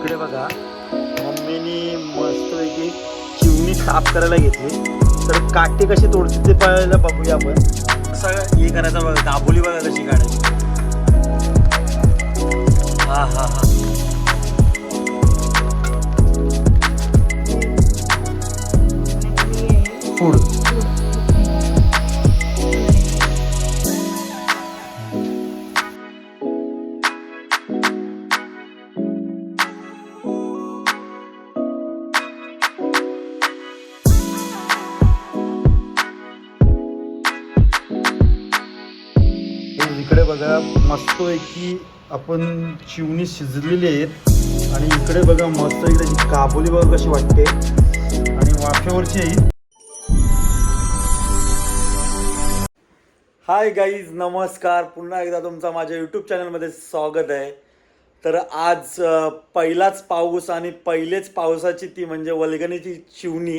इकडे बघा. मम्मीनी मस्तपैकी चिवणी साफ करायला घेतली. तर काटे कशी तोडते ते पाहायला बघूया आपण. कसं हे करायचं बघा दाबोली बघा कशी काढायची. हा हा हा. फूड इकडे बघा मस्तपैकी आपण चिवणी शिजलेली आहेत. आणि इकडे बघा मस्त इकडे काबुली बघा कशी वाटते. आणि वाफेवरची आहे हाय गाईज नमस्कार. पुन्हा एकदा तुमचा माझ्या यूट्यूब चॅनलमध्ये स्वागत आहे. तर आज पहिलाच पाऊस आणि पहिलेच पावसाची ती म्हणजे वल्गणीची चिवणी.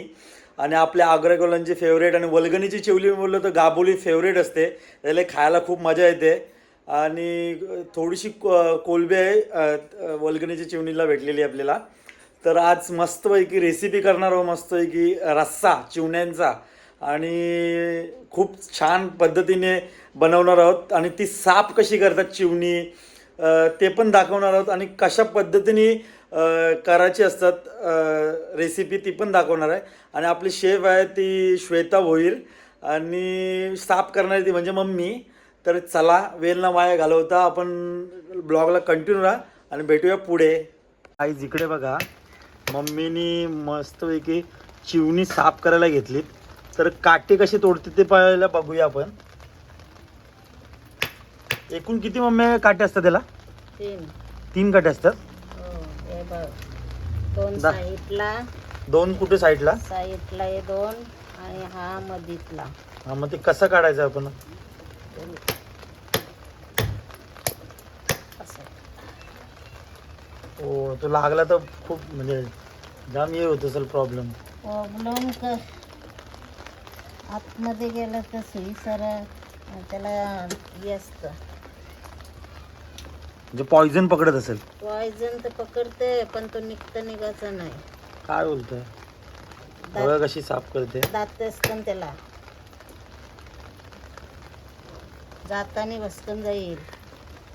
आणि आपल्या आग्रकोलांची फेवरेट आणि वल्गणीची चिवली बोललं तर गाबोली फेवरेट असते. त्याला खायला खूप मजा येते. आणि थोडीशी को- कोलबी आहे अ, वल्गणीची चिवणीला भेटलेली आपल्याला. तर आज मस्तपैकी रेसिपी करणार आहोत मस्तपैकी रस्सा चिवण्यांचा. आणि खूप छान पद्धतीने बनवणार आहोत. आणि ती साफ कशी करतात चिवणी ते पण दाखवणार आहोत. आणि कशा पद्धतीने करायची असतात. रेसिपी ती पण दाखवणार आहे. आणि आपली शेफ आहे ती श्वेता भोईर. आणि साफ करणारी ती म्हणजे मम्मी. तर चला वेल ना वाया घालवता. आपण ब्लॉगला कंटिन्यू राहा आणि भेटूया पुढे. आई इकडे बघा. मम्मीनी मस्तपैकी चिवणी साफ करायला घेतली तर काठी कशी तोडते ते पाहायला बघूया आपण. एकूण किती मम्मी काटे असतात त्याला? तीन. तीन काटे असतात. दोन दा- साईडला. दोन कुठे साईडला? साईडला हे दोन आणि हा मधीतला. हा मग ते कसं काढायचं आपण? असं. हो तो लागला तर खूप म्हणजे जाम हे होत असेल प्रॉब्लेम प्रॉब्लेम क आतमध्ये गेलं तर सुई सर त्याला हे असतं. म्हणजे पॉइझन पकडत असेल. पॉयझन तर पकडते पण तो निघतं निघायचं नाही. काय बोलतोय? बघा कशी साफ करते. दात असतं त्याला. जातानी वस्तून जाईल.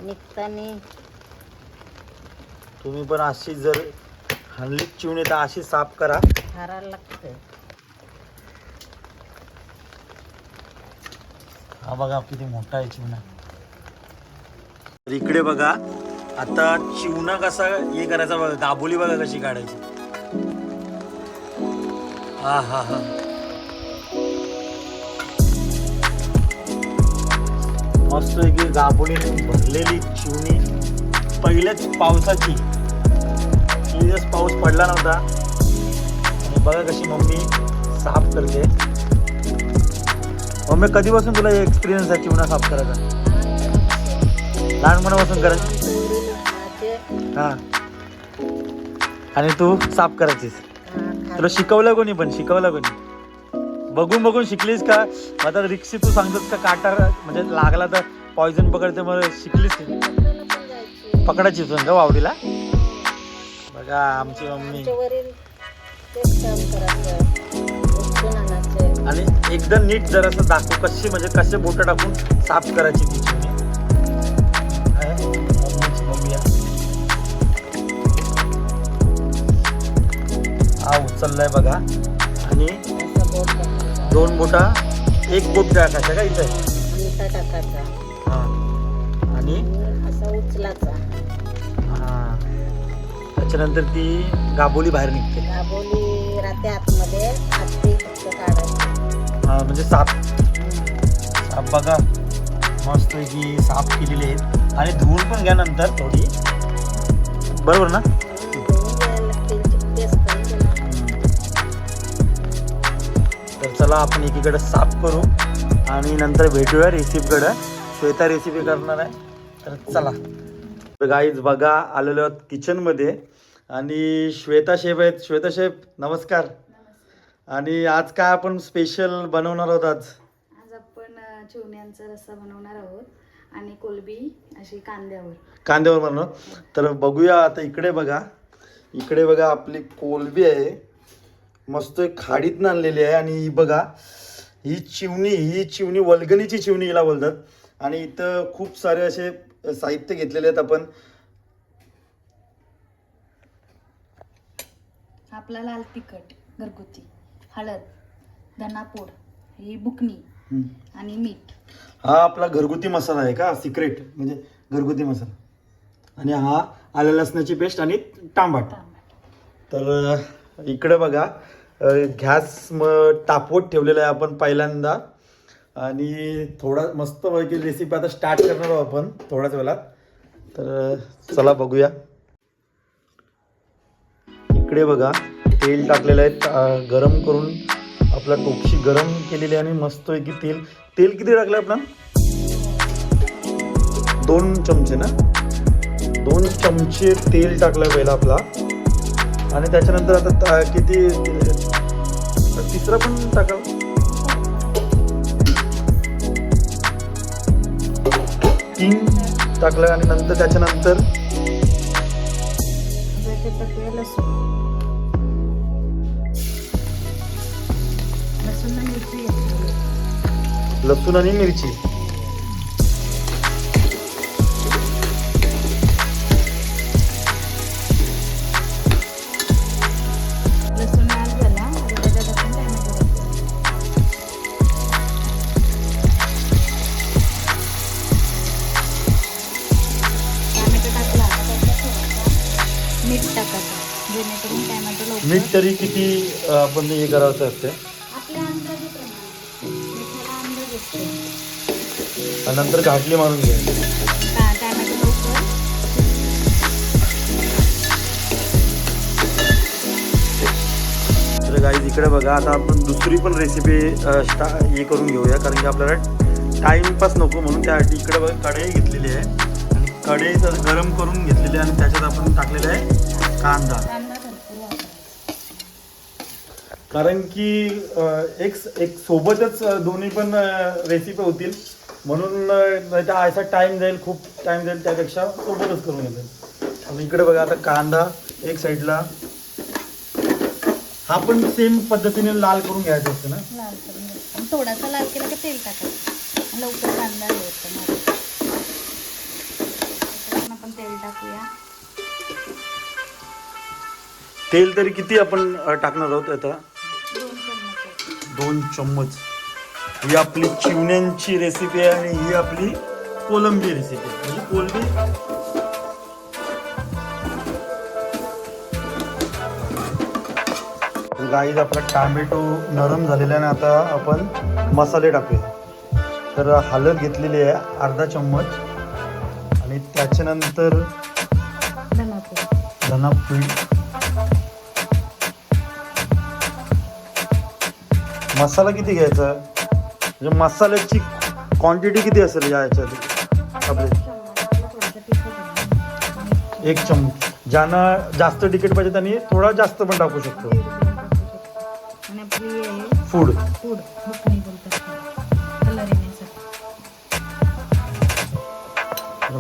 निघतानी. तुम्ही पण अशी जर हंडलीत चिवणी तर अशी साफ करा. हारायला लागतं हा बघा किती मोठा आहे चिवणा. तर इकडे बघा आता चिवणा कसा हे करायचा बघा दाबोली बघा कशी काढायची. हा हा हा. मस्त की गाबोलीने भरलेली चिवणी. पहिल्याच पावसाची. दिवस पाऊस पडला नव्हता. आणि बघा कशी मम्मी साफ करते. मम्मी कधीपासून तुला एक्सपिरियन्स आहे चिवणा साफ करायचा? लहानपणापासून करायचं हा. आणि तू साफ करायचीस. तुला शिकवलं कोणी पण शिकवलं कोणी? बघून बघून शिकलीस का? मग आता रिक्षी तू सांगतोस का काटार म्हणजे लागला तर पॉइझन पकडते मग शिकलीस पकडायची तू का वावडीला? बघा आमची मम्मी. आणि एकदम नीट जरासं दाखव कशी म्हणजे कसे बोट टाकून साफ करायची तिची. हा उचललाय बघा. आणि दोन बोटा एक बोट टाकायचा का इथे? हा. आणि? हा. त्याच्यानंतर ती गाबोली बाहेर निघते. राहते आतमध्ये. हा, म्हणजे साफ साफ बघा. मस्त की साफ केलेली आहेत. आणि धुवून पण घ्या नंतर थोडी. बरोबर ना? चला आपण एकीकडे साफ करू आणि नंतर भेटूया रेसिपीकडं श्वेता रेसिपी करणार आहे. तर चला. तर गाईज बघा आलेलो आहोत किचनमध्ये आणि श्वेता शेफ आहेत. श्वेता शेफ नमस्कार. आणि आज काय आपण स्पेशल बनवणार आहोत आज? आज आपण अ, चिवण्यांचा रस्सा बनवणार आहोत आणि कोलबी अशी कांद्यावर. कांद्यावर बनव तर बघूया आता इकडे बघा. इकडे बघा आपली कोलबी आहे. मस्त खाडीतनं आणलेली आहे. आणि ही बघा ही चिवणी ही चिवणी वल्गणीची चिवणी हिला बोलतात. आणि इथं खूप सारे असे साहित्य घेतलेले आहेत आपण. आपला लाल तिखट घरगुती हळद धनापूड ही बुकणी हम्म. आणि मीठ. हा आपला घरगुती मसाला आहे का? सिक्रेट म्हणजे घरगुती मसाला. आणि हा आलं लसणाची पेस्ट आणि टांबाट तर इकडे बघा घॅस गॅस म तापवत ठेवलेला आहे आपण पहिल्यांदा. आणि थोडा मस्त मस्तपैकी रेसिपी आता स्टार्ट करणार आहोत आपण थोड्याच वेळात. तर चला बघूया. इकडे बघा तेल टाकलेलं आहे. गरम करून आपला टोपशी गरम केलेली आहे आणि मस्त मस्तपैकी तेल. तेल किती टाकलं आपण? दोन चमचे ना? दोन चमचे तेल टाकलं पहिला आपला. आणि त्याच्यानंतर आता ता- किती तिसरा पण टाका तीन टाकलं आणि नंतर त्याच्यानंतर लसूण आणि मिरची. तरी किती आपण हे करायचं असते? आपल्या अंदाजेप्रमाणे मिठाला अंदाज असतो. आणि नंतर घाटली मारून घे टा- टॅमॅटो लवकर तर गाईज इकडे बघा आता आपण दुसरी पण रेसिपी स्टा हे करून घेऊया कारण की आपल्याला टाईमपास नको म्हणून त्यासाठी इकडे बघा कढई घेतलेली आहे. आणि कढई तर गरम करून घेतलेली आहे आणि त्याच्यात आपण टाकलेला आहे कांदा. कारण की एक एक सोबतच दोन्ही पण रेसिपी होतील. म्हणून असा टाईम जाईल खूप टाईम जाईल त्यापेक्षा सोबतच करून घेतो आणि इकडे बघा आता कांदा एक साईडला हा पण सेम पद्धतीने लाल करून घ्यायचा असतो ना? लाल करून घ्यायचं. आणि थोडासा लाल केला की तेल टाकायचं. लवकर कांदा हे होतं मग. त्याच्यात आपण तेल टाकूया. तेल तरी किती आपण अ, टाकणार आहोत आता? दोन चम्मच. ही आपली चिवण्यांची रेसिपी आहे आणि ही आपली कोलंबी रेसिपी आहे म्हणजे कोलंबी. गाईज आपला टामॅटो नरम झालेला आहे आणि आता आपण मसाले टाकूया. तर हळद घेतलेली आहे अर्धा चम्मच. आणि त्याच्यानंतर धनापूड मसाला किती घ्यायचा? म्हणजे मसाल्याची क्वांटिटी किती असेल या याच्यात? आपले एक चमच. ज्यांना जास्त तिकीट पाहिजे त्यांनी थोडा जास्त पण टाकू शकतो. फूड येण्यासाठी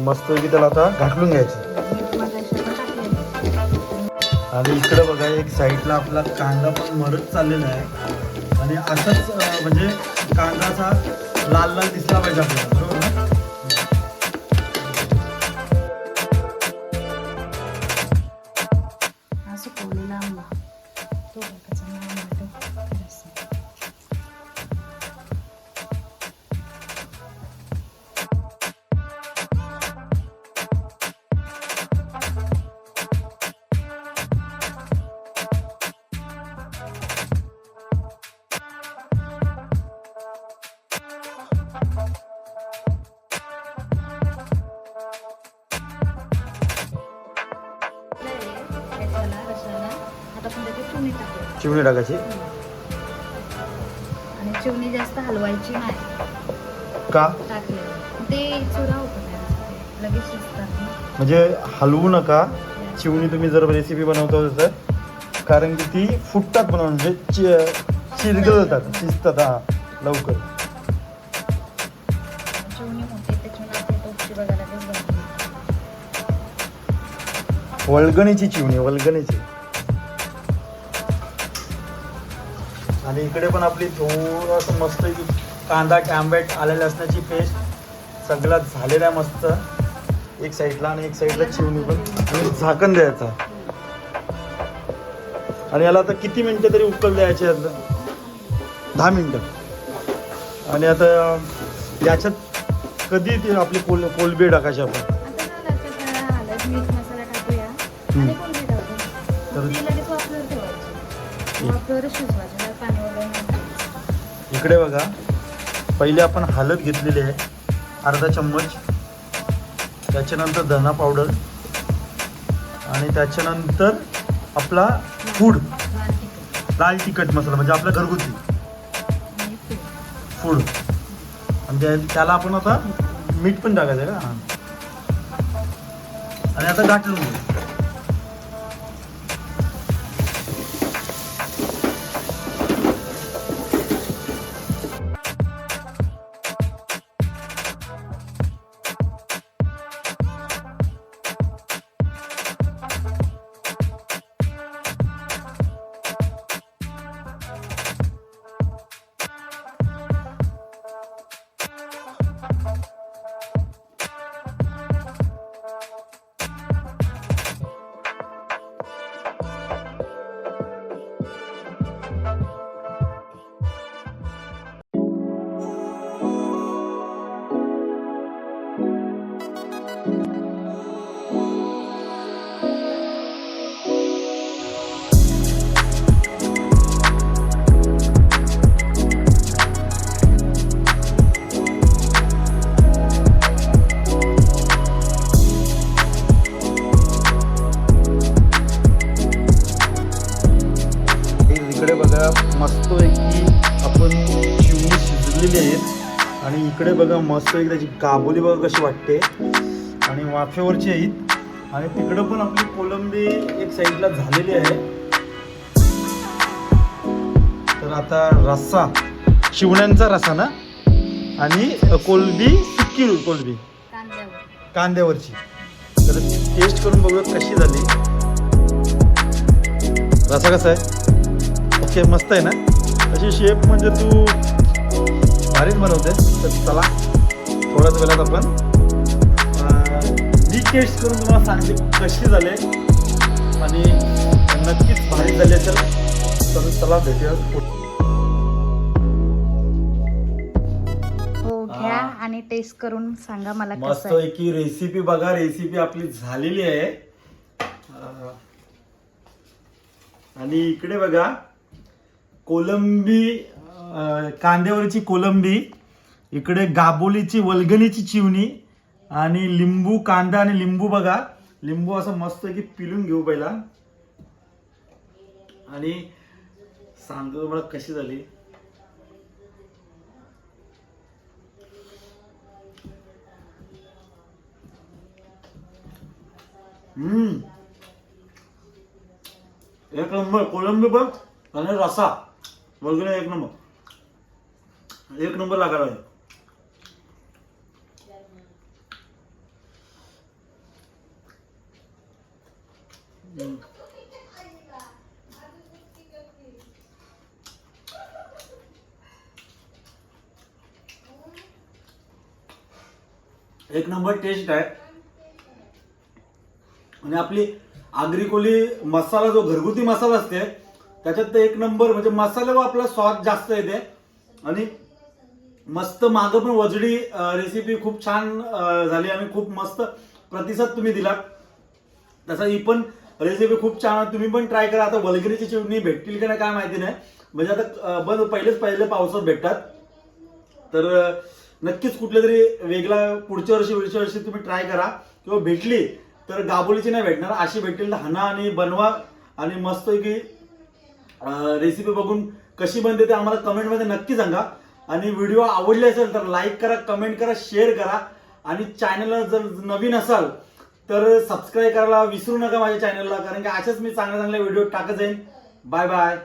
मस्त की त्याला आता घाटलून घ्यायचं. आणि इकडे बघा एक साईडला आपला कांदा पण मरत चाललेला आहे. आणि असंच म्हणजे कांदाचा लाल लाल दिसला पाहिजे आपल्याला बरोबर? चिमणी टाकायची. आणि चिवणी जास्त हलवायची नाही. का? ते चुरा होतो त्याच्यामध्ये. लगेच शिजतात. ना म्हणजे हलवू नका. चिवणी तुम्ही जर रेसिपी बनवता तर. कारण की ती फुटतात पण म्हणजे चिरगळतात शिजतात. हा लवकर. चिवणी मोठी त्याच्यामुळे आणि इकडे पण आपली थोडंसं मस्त की कांदा टॅम्बेट आलेले असण्याची पेस्ट सगळं झालेलं आहे मस्त. एक साईडला आणि एक साईडला चिवणी पण. आणि झाकण द्यायचं. आणि याला आता किती मिनटं तरी उकल द्यायचे दहा मिनटं. आणि आता याच्यात कधी ते आपली कोल कोलबी टाकायची आपण? आता इकडे बघा. पहिले आपण हालत घेतलेली आहे. अर्धा चम्मच. त्याच्यानंतर धना पावडर. आणि त्याच्यानंतर आपला फूड. लाल तिखट मसाला म्हणजे आपला घरगुती. फूड. आणि त्याला आपण आता मीठ पण टाकायचं आहे का? आणि आता गाठून घेऊ इकडे बघा मस्त की आपण चिवणी शिजलेली आहेत. आणि इकडे बघा मस्त एक त्याची काबोली बघा कशी वाटते. आणि वाफेवरची आहेत. आणि तिकडं पण आपली कोलंबी एक साईडला झालेली आहे. तर आता रस्सा शिवण्यांचा रस्सा ना? आणि कोलबी सुक्की कोलबी. कांद्यावरची. तर टेस्ट करून बघूया कशी झाली. रसा कसा आहे? ओके मस्त आहे ना? अशी शेप म्हणजे तू भारीच बनवते. तर चला थोड्याच वेळात आपण मी टेस्ट करून तुम्हाला सांगते कशी झाले. आणि नक्कीच भारी झाली असेल. तर चला भेटूया हो घ्या. आणि टेस्ट करून सांगा मला कसं मस्त आहे. की रेसिपी बघा रेसिपी आपली झालेली आहे. आणि इकडे बघा कोलंबी कांद्यावरची कोलंबी इकडे गाबोलीची वलगणीची चिवणी आणि लिंबू कांदा आणि लिंबू बघा. लिंबू असं मस्त की पिलून घेऊ पहिला. आणि सांगतो मला कशी झाली. हम्म. एक नंबर कोलंबी पण आणि रसा. वगैरे एक नंबर. एक नंबर लागायला आहे. एक नंबर टेस्ट आहे. आणि आपली आगरी कोली मसाला जो घरगुती मसाला असते त्याच्यात तर एक नंबर म्हणजे मसाल्यावर आपला स्वाद जास्त येते. आणि मस्त मागं पण वजडी रेसिपी खूप छान झाली आणि खूप मस्त प्रतिसाद तुम्ही दिला. तसा ही पण रेसिपी खूप छान तुम्ही पण ट्राय करा. आता वलगिरीची चिवणी भेटतील की नाही काय माहिती नाही. म्हणजे आता बंद पहिलेच पहिले पावसात भेटतात. तर नक्कीच कुठल्या तरी वेगळा पुढच्या वर्षी पुढच्या वर्षी तुम्ही ट्राय करा. किंवा भेटली तर गाबोलीची नाही भेटणार. अशी भेटतील तर हाना आणि बनवा. आणि मस्त की रेसिपी बघून कशी बनते ते आम्हाला कमेंटमध्ये नक्की सांगा. आणि व्हिडिओ आवडले असेल तर लाईक करा कमेंट करा शेअर करा. आणि चॅनलला जर नवीन असाल तर सबस्क्राईब करायला विसरू नका माझ्या चॅनलला कारण की अशाच मी चांगल्या चांगल्या व्हिडिओ टाकत जाईन. Bye bye